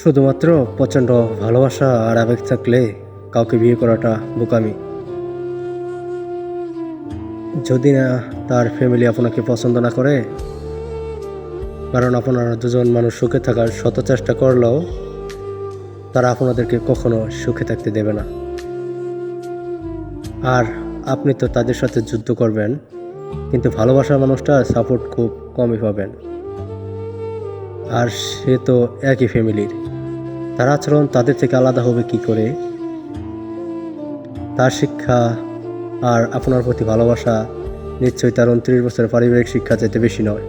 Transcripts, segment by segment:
শুধুমাত্র প্রচণ্ড ভালোবাসা আর আবেগ থাকলে কাউকে বিয়ে করাটা বোকামি। যদি না তার ফ্যামিলি আপনাকে পছন্দ না করে, কারণ আপনারা দুজন মানুষ সুখে থাকার শত চেষ্টা করলেও তারা আপনাদেরকে কখনো সুখে থাকতে দেবে না। আর আপনি তো তাদের সাথে যুদ্ধ করবেন, কিন্তু ভালোবাসার মানুষটা সাপোর্ট খুব কমই পাবেন। আর সে তো একই ফ্যামিলির তার আচরণ তাদের থেকে আলাদা হবে কি করে? তার শিক্ষা আর আপনার প্রতি ভালোবাসা নিশ্চয়ই তার উনত্রিশ বছরের পারিবারিক শিক্ষা যেতে বেশি নয়।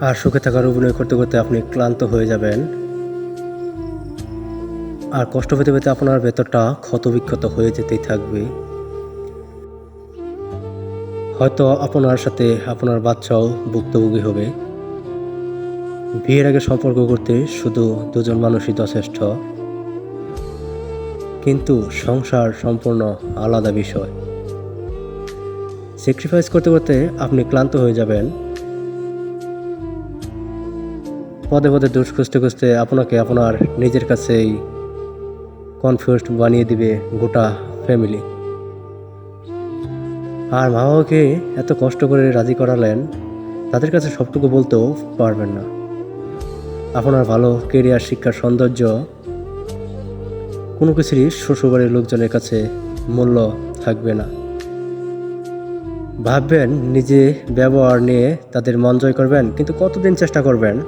আর সুখে থাকার অভিনয় করতে করতে আপনি ক্লান্ত হয়ে যাবেন। আর কষ্ট পেতে পেতে আপনার ভেতরটা ক্ষতবিক্ষত হয়ে যেতেই থাকবে। হয়তো আপনার সাথে আপনার বাচ্চাও ভুক্তভোগী হবে। বিয়ের আগে সম্পর্ক করতে শুধু দুজন মানুষই যথেষ্ট। কিন্তু সংসার সম্পূর্ণ আলাদা বিষয়। স্যাক্রিফাইস করতে করতে আপনি ক্লান্ত হয়ে যাবেন। পদে পদে দোষ খুঁজতে খুঁজতে আপনাকে আপনার নিজের কাছেই কনফিউজড বানিয়ে দিবে গোটা ফ্যামিলি আর মা বাবাকে এত কষ্ট করে রাজি করালেন, তাদের কাছে সবটুকু বলতেও পারবেন না। আপনার ভালো কেরিয়ার শিক্ষার সৌন্দর্য, কোনো কিছুরই শ্বশুরবাড়ির লোকজনের কাছে মূল্য থাকবে না। ভাববেন, নিজে ব্যবহার নিয়ে তাদের মন জয় করবেন, কিন্তু কতদিন চেষ্টা করবেন?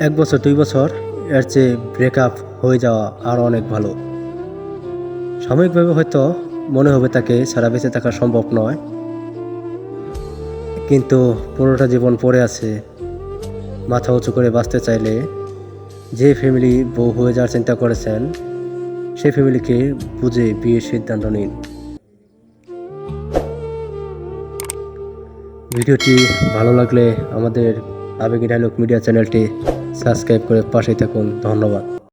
এক বছর, দুই বছর, এর চেয়ে ব্রেকআপ হয়ে যাওয়া আর অনেক ভালো। সাময়িকভাবে হয়তো মনে হবে তাকে সারা বেঁচে থাকা সম্ভব নয়। কিন্তু পুরোটা জীবন পড়ে আছে মাথা উঁচু করে বাঁচতে চাইলে যে ফ্যামিলি বউ হয়ে যাওয়ার চিন্তা করেছেন, সেই ফ্যামিলিকে বুঝে বিয়ের সিদ্ধান্ত নিন। ভিডিওটি ভালো লাগলে আমাদের আবেগী ডায়লগ মিডিয়া চ্যানেলটি সাবস্ক্রাইব করে পাশে থাকুন। ধন্যবাদ।